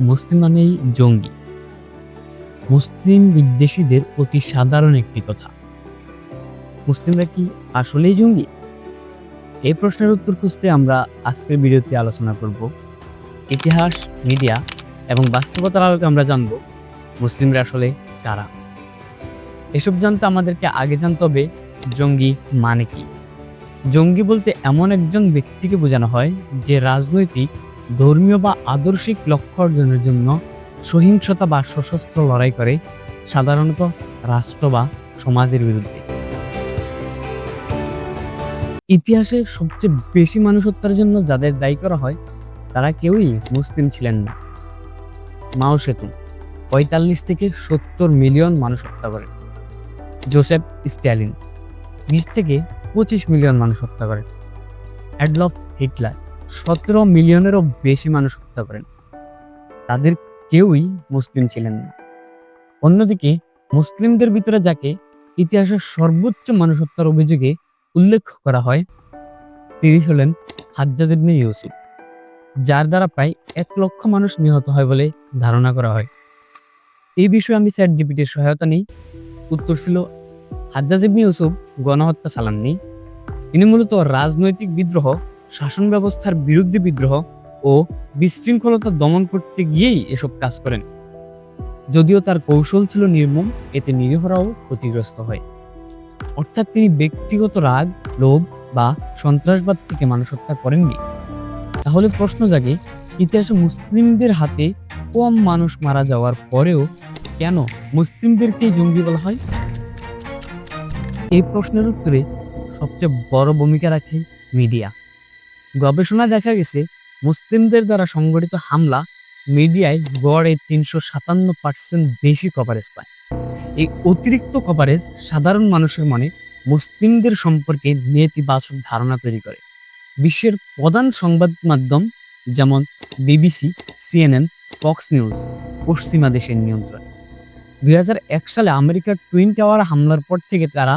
মুসলিম মানেই জঙ্গি। মুসলিম বিদ্বেষীদের অতি সাধারণ একটি কথা। মুসলিমরা কি আসলেই জঙ্গি? এই প্রশ্নের উত্তর খুঁজতে আমরা আজকের ভিডিওতে আলোচনা করব ইতিহাস, মিডিয়া এবং বাস্তবতার আলোকে আমরা জানব মুসলিমরা আসলে কারা। এসব জানতে আমাদেরকে আগে জানতে হবে জঙ্গি মানে কি। জঙ্গি বলতে এমন একজন ব্যক্তিকে বোঝানো হয় যে রাজনৈতিক ধর্মীয় বা আদর্শিক লক্ষ্য অর্জনের জন্য সহিংসতা বা সশস্ত্র লড়াই করে, সাধারণত রাষ্ট্র বা সমাজের বিরুদ্ধে। ইতিহাসে সবচেয়ে বেশি মানুষ হত্যার জন্য যাদের দায়ী করা হয়, তারা কেউই মুসলিম ছিলেন না। মাও সেতু পঁয়তাল্লিশ থেকে সত্তর মিলিয়ন মানুষ হত্যা করেন জোসেফ স্ট্যালিন, বিশ থেকে পঁচিশ মিলিয়ন মানুষ হত্যা করেন অ্যাডলফ হিটলার সতেরো মিলিয়নেরও বেশি মানুষ হত্যা করেন। তাদের কেউই মুসলিম ছিলেন না। অন্যদিকে মুসলিমদের ভিতরে যাকে ইতিহাসের সর্বোচ্চ মানুষ হত্যার অভিযোগে উল্লেখ করা হয়, তিনি হলেন ইবনে ইউসুফ, যার দ্বারা প্রায় এক লক্ষ মানুষ নিহত হয় বলে ধারণা করা হয়। এই বিষয়ে আমি চ্যাট জিপিটির সহায়তা নিই। উত্তর ছিল, হাজ্জাজ ইউসুফ গণহত্যা চালাননি। তিনি মূলত রাজনৈতিক বিদ্রোহ শাসন ব্যবস্থার বিরুদ্ধে বিদ্রোহ ও বিশৃঙ্খলতা দমন করতে গিয়েই এসব কাজ করেন। যদিও তার কৌশল ছিল নির্মম, এতে নিরীহরাও ক্ষতিগ্রস্ত হয়। অর্থাৎ তিনি ব্যক্তিগত রাগ, লোভ বা সন্ত্রাসবাদ থেকে মানুষ হত্যা করেননি। তাহলে প্রশ্ন জাগে, ইতিহাসে মুসলিমদের হাতে কম মানুষ মারা যাওয়ার পরেও কেন মুসলিমদেরকেই জঙ্গি বলা হয়? এই প্রশ্নের উত্তরে সবচেয়ে বড় ভূমিকা রাখে মিডিয়া। গবেষণায় দেখা গেছে, মুসলিমদের দ্বারা সংগঠিত হামলা মিডিয়ায় গড়ে তিনশো সাতান্ন পার্সেন্ট বেশি কভারেজ পায়। এই অতিরিক্ত কভারেজ সাধারণ মানুষের মনে মুসলিমদের সম্পর্কে নেতিবাচক ধারণা তৈরি করে। বিশ্বের প্রধান সংবাদ মাধ্যম যেমন বিবিসি, সিএনএন ফক্স নিউজ পশ্চিমা দেশের নিয়ন্ত্রণ। দুই এক সালে আমেরিকার টুইন টাওয়ার হামলার পর থেকে তারা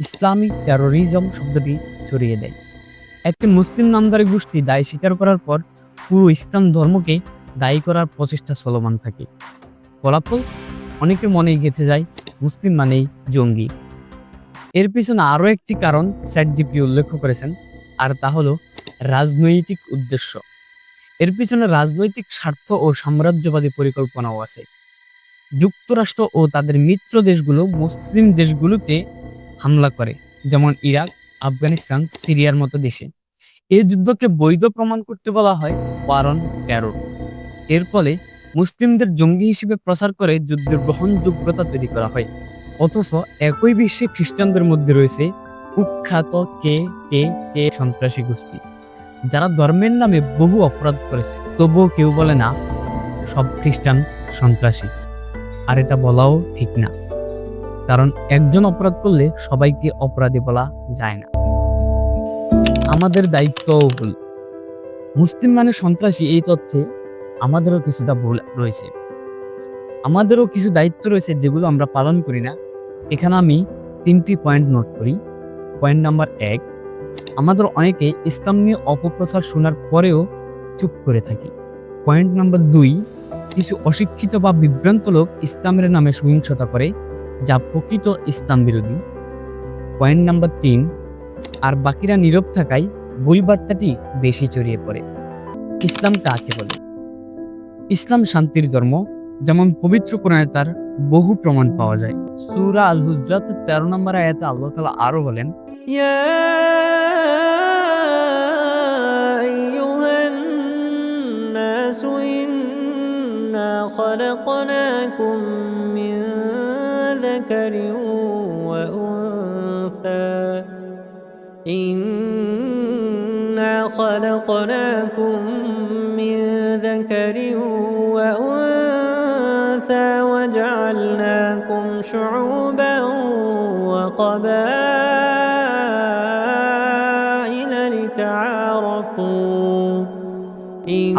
ইসলামিক টেরোরিজম শব্দটি ছড়িয়ে দেয়। একটি মুসলিম নামদারি গোষ্ঠী দায় স্বীকার করার পর পুরো ইসলাম ধর্মকে দায়ী করার প্রচেষ্টা চলমান থাকে। ফলাফল? অনেকের মনেই গেঁথে যায়, মুসলিম মানেই জঙ্গি। এর পিছনে আরও একটি কারণ স্যাট জিপি উল্লেখ করেছেন, আর তা হলো রাজনৈতিক উদ্দেশ্য। এর পিছনে রাজনৈতিক স্বার্থ ও সাম্রাজ্যবাদী পরিকল্পনাও আছে। যুক্তরাষ্ট্র ও তাদের মিত্র দেশগুলো মুসলিম দেশগুলোতে হামলা করে, যেমন ইরাক আফগানিস্তান, সিরিয়ার মতো দেশে। এই যুদ্ধকে বৈধ প্রমাণ করতে বলা হয় ওয়ারন টেরর এর ফলে মুসলিমদের জঙ্গি হিসেবে প্রচার করে যুদ্ধের গ্রহণযোগ্যতা তৈরি করা হয়। অথচ একই বিশ্বে খ্রিস্টানদের মধ্যে রয়েছে কুখ্যাত কে কে কে সন্ত্রাসী গোষ্ঠী। যারা ধর্মের নামে বহু অপরাধ করেছে, তবুও কেউ বলে না, সব খ্রিস্টান সন্ত্রাসী। আর এটা বলাও ঠিক না। কারণ একজন অপরাধ করলে সবাইকে অপরাধী বলা যায় না। আমাদের দায়িত্ব ভুল। মুসলিম মানে সন্ত্রাসী এই তথ্যে আমাদেরও কিছুটা ভুল রয়েছে। আমাদেরও কিছু দায়িত্ব রয়েছে যেগুলো আমরা পালন করি না। এখানে আমি তিনটি পয়েন্ট নোট করি। পয়েন্ট নাম্বার এক, আমাদের অনেকে ইসলাম নিয়ে অপপ্রচার শোনার পরেও চুপ করে থাকি। পয়েন্ট নাম্বার দুই, কিছু অশিক্ষিত বা বিভ্রান্ত লোক ইসলামের নামে সহিংসতা করে। যা প্রকৃত ইসলাম বিরোধী পয়েন্ট নাম্বার তিন আর বাকিরা নীরব থাকায় ভুল বার্তাটি বেশি ছড়িয়ে পড়ে ইসলাম কাকে বলে ইসলাম শান্তির ধর্ম যেমন পবিত্র কোরআনে তার বহু প্রমাণ পাওয়া যায় সূরা আল হুজরাত তেরো নম্বর আয়াতে আল্লাহ তাআলা আরো বলেন يا أيها الناس إنا خلقناكم من ذكر وأنثى. إنا خلقناكم من ذكر وأنثى وجعلناكم شعوبا وقبائل.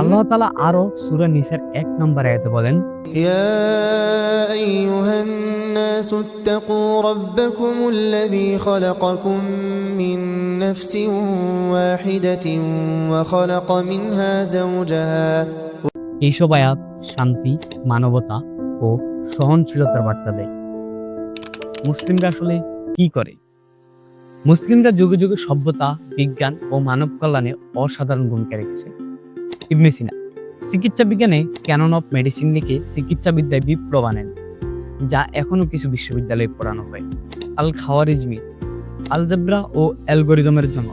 আল্লাহ তাআলা আরো সূরা নিসার এক নম্বর আয়াতে বলেন يا أيها الناس اتقوا ربكم الذي خلقكم من نفس واحدة وخلق منها زوجها এইসব আয়াত শান্তি মানবতা ও সহনশীলতার বার্তা দেয় মুসলিমরা আসলে কি করে মুসলিমরা যুগে যুগে সভ্যতা বিজ্ঞান ও মানব কল্যাণে অসাধারণ ভূমিকা রেখেছে ইবনে সিনা। চিকিৎসা বিজ্ঞানে ক্যানন অফ মেডিসিন লিখে চিকিৎসা বিদ্যায় বিপ্লব আনেন, যা এখনও কিছু বিশ্ববিদ্যালয়ে পড়ানো হয়। আল খাওয়ারিজমি, আলজেব্রা ও অ্যালগোরিদমের জন্য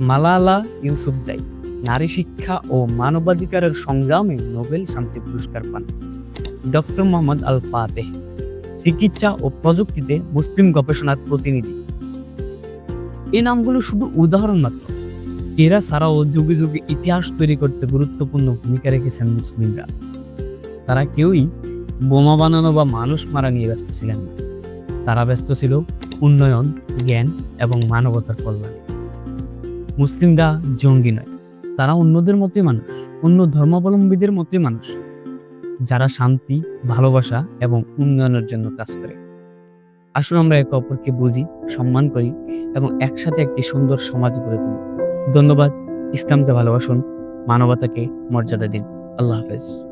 মালালা ইউসুফজাই নারী শিক্ষা ও মানবাধিকারের সংগ্রামে নোবেল শান্তি পুরস্কার পান। ডক্টর মোহাম্মদ আল ফাতেহ, চিকিৎসা ও প্রযুক্তিতে মুসলিম গবেষণার প্রতিনিধি। এই নামগুলো শুধু উদাহরণ মাত্র। এরা ছাড়াও যুগে যুগে ইতিহাস তৈরি করতে গুরুত্বপূর্ণ ভূমিকা রেখেছেন মুসলিমরা। তারা কেউই বোমা বানানো বা মানুষ মারা নিয়ে ব্যস্ত ছিলেন না। তারা ব্যস্ত ছিল উন্নয়ন, জ্ঞান এবং মানবতার কল্যাণে। মুসলিমরা জঙ্গি নয়, তারা অন্যদের মতোই মানুষ, অন্য ধর্মাবলম্বীদের মতোই মানুষ, যারা শান্তি, ভালোবাসা এবং উন্নয়নের জন্য কাজ করে। আসুন আমরা একে অপরকে বুঝি, সম্মান করি এবং একসাথে একটি সুন্দর সমাজ গড়ে তুলি। ধন্যবাদ। ইসলামকে ভালোবাসুন। মানবতাকে মর্যাদা দিন। আল্লাহ হাফেজ।